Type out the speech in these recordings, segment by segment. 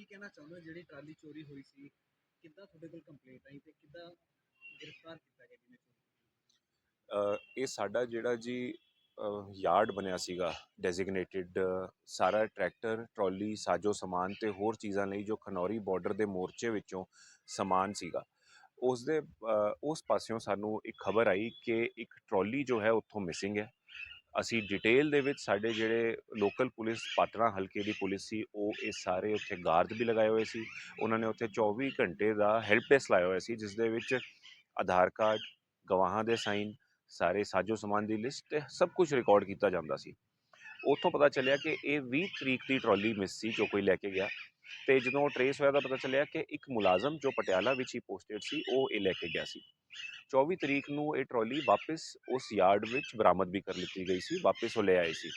ਕੀ ਕਹਿਣਾ ਚਾਹੁੰਦੇ ਹੋ? ਜਿਹੜੀ ਟਰਾਲੀ ਚੋਰੀ ਹੋਈ ਸੀ ਕਿੱਦਾਂ ਤੁਹਾਡੇ ਕੋਲ ਕੰਪਲੇਂਟ ਆਈ ਤੇ ਕਿੱਦਾਂ ਗ੍ਰਿਫਤਾਰ ਕੀਤਾ ਗਿਆ ਜਿਹਨੇ ਚੋਰੀ ਅ, ਇਹ ਸਾਡਾ ਜਿਹੜਾ ਜੀ ਯਾਰਡ ਬਣਿਆ ਸੀਗਾ ਡੈਜ਼ਿਗਨੇਟਿਡ ਸਾਰਾ ਟਰੈਕਟਰ ਟਰਾਲੀ ਸਾਜੋ ਸਮਾਨ ਤੇ ਹੋਰ ਚੀਜ਼ਾਂ ਲਈ ਜੋ ਖਨੌਰੀ ਬਾਰਡਰ ਦੇ ਮੋਰਚੇ ਵਿੱਚੋਂ ਸਮਾਨ ਸੀਗਾ। ਉਸ ਦੇ ਅ, ਉਸ ਪਾਸਿਓਂ ਸਾਨੂੰ ਇੱਕ ਖਬਰ ਆਈ ਕਿ ਇੱਕ ਟਰਾਲੀ ਜੋ ਹੈ ਉੱਥੋਂ ਮਿਸਿੰਗ ਹੈ। ਅਸੀਂ ਡਿਟੇਲ ਦੇ ਵਿੱਚ ਸਾਡੇ ਜਿਹੜੇ ਲੋਕਲ ਪੁਲਿਸ ਪਾਤੜਾ ਹਲਕੇ ਦੀ ਪੁਲਿਸ ਸੀ, ਉਹ ਇਹ ਸਾਰੇ ਉੱਥੇ ਗਾਰਡ ਵੀ ਲਗਾਏ ਹੋਏ ਸੀ। ਉਹਨਾਂ ਨੇ ਉੱਥੇ 24 ਘੰਟੇ ਦਾ ਹੈਲਪ ਡੈਸਕ ਲਾਇਆ ਹੋਇਆ ਸੀ ਜਿਸ ਦੇ ਵਿੱਚ ਆਧਾਰ ਕਾਰਡ, ਗਵਾਹਾਂ ਦੇ ਸਾਈਨ ਸਾਰੇ ਸਾਜੋ ਸਮਾਨ ਦੀ ਲਿਸਟ ਤੇ ਸਭ ਕੁਝ ਰਿਕਾਰਡ ਕੀਤਾ ਜਾਂਦਾ ਸੀ। ਉੱਥੋਂ ਪਤਾ ਚੱਲਿਆ ਕਿ ਇਹ 20 ਤਰੀਕ ਦੀ ਟਰਾਲੀ ਮਿਸ ਸੀ ਜੋ ਕੋਈ ਲੈ ਕੇ ਗਿਆ ਤੇ ਜਦੋਂ ਟਰੇਸ ਹੋਇਆ ਤਾਂ ਪਤਾ ਚੱਲਿਆ ਕਿ ਇੱਕ ਮੁਲਾਜ਼ਮ ਜੋ ਪਟਿਆਲਾ ਵਿੱਚ ਹੀ ਪੋਸਟਡ ਸੀ, ਉਹ ਇਹ ਲੈ ਕੇ ਗਿਆ ਸੀ। 24 ਤਰੀਕ ਨੂੰ ਇਹ ਟਰਾਲੀ ਵਾਪਸ ਉਸ ਯਾਰਡ ਵਿੱਚ ਬਰਾਮਦ ਵੀ ਕਰ ਲਿੱਤੀ ਗਈ ਸੀ, ਵਾਪਸ ਉਹ ਲੈ ਆਏ ਸੀ।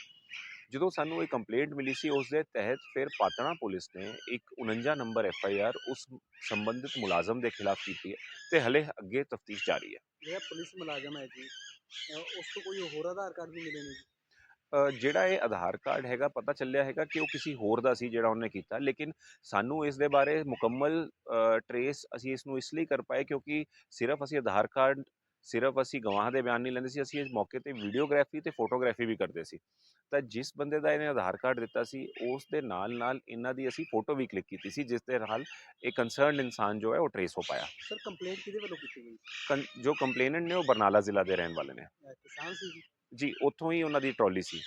ਜਦੋਂ ਸਾਨੂੰ ਇਹ ਕੰਪਲੇਂਟ ਮਿਲੀ ਸੀ, ਉਸ ਦੇ ਤਹਿਤ ਫਿਰ ਪਾਤਣਾ ਪੁਲਿਸ ਨੇ ਇੱਕ 49 ਨੰਬਰ ਐਫ ਆਈ ਆਰ ਉਸ ਸੰਬੰਧਿਤ ਮੁਲਾਜ਼ਮ ਦੇ ਖਿਲਾਫ ਕੀਤੀ ਹੈ ਤੇ ਹਲੇ ਅੱਗੇ ਤਫਤੀਸ਼ ਜਾਰੀ ਹੈ। ਜਿਹੜਾ ਪੁਲਿਸ ਮੁਲਾਜ਼ਮ ਹੈ ਜੀ ਉਸ ਤੋਂ ਕੋਈ ਹੋਰ ਆਧਾਰ ਕਾਰਡ ਵੀ ਮਿਲੇ ਨੇ ਜਿਹੜਾ ਇਹ ਆਧਾਰ ਕਾਰਡ ਹੈਗਾ ਪਤਾ ਚੱਲਿਆ ਹੈਗਾ ਕਿ ਉਹ ਕਿਸੇ ਹੋਰ ਦਾ ਸੀ ਜਿਹੜਾ ਉਹਨੇ ਕੀਤਾ। ਲੇਕਿਨ ਸਾਨੂੰ ਇਸ ਦੇ ਬਾਰੇ ਮੁਕੰਮਲ ਟਰੇਸ ਅਸੀਂ ਇਸ ਨੂੰ ਇਸ ਲਈ ਕਰ ਪਾਏ ਕਿਉਂਕਿ ਸਿਰਫ ਅਸੀਂ ਆਧਾਰ ਕਾਰਡ ਸਿਰਫ ਅਸੀਂ ਗਵਾਹ ਦੇ ਬਿਆਨ ਨਹੀਂ ਲੈਂਦੇ ਸੀ ਅਸੀਂ ਇਸ ਮੌਕੇ ਤੇ ਵੀਡੀਓਗ੍ਰਾਫੀ ਤੇ ਫੋਟੋਗ੍ਰਾਫੀ ਵੀ ਕਰਦੇ ਸੀ। ਤਾਂ ਜਿਸ ਬੰਦੇ ਦਾ ਇਹਨੇ ਆਧਾਰ ਕਾਰਡ ਦਿੱਤਾ ਸੀ ਉਸ ਦੇ ਨਾਲ ਨਾਲ ਇਹਨਾਂ ਦੀ ਅਸੀਂ ਫੋਟੋ ਵੀ ਕਲਿੱਕ ਕੀਤੀ ਸੀ ਜਿਸ ਦੇ ਨਾਲ ਇਹ ਕੰਸਰਨਡ ਇਨਸਾਨ ਜੋ ਹੈ ਉਹ ਟਰੇਸ ਹੋ ਪਾਇਆ। ਸਰ ਕੰਪਲੇਂਟ ਕਿਹਦੇ ਵੱਲੋਂ ਕੀਤੀ ਗਈ? ਜੋ ਕੰਪਲੇਨੈਂਟ ਨੇ ਉਹ ਬਰਨਾਲਾ ਜ਼ਿਲ੍ਹਾ ਦੇ ਰਹਿਣ ਵਾਲੇ ਨੇ। ਅਹ ਕਿਸਾਨ ਸੀ ਜੀ? ਜੀ ਉੱਥੋਂ ਹੀ ਉਹਨਾਂ ਦੀ ਟਰਾਲੀ ਸੀ।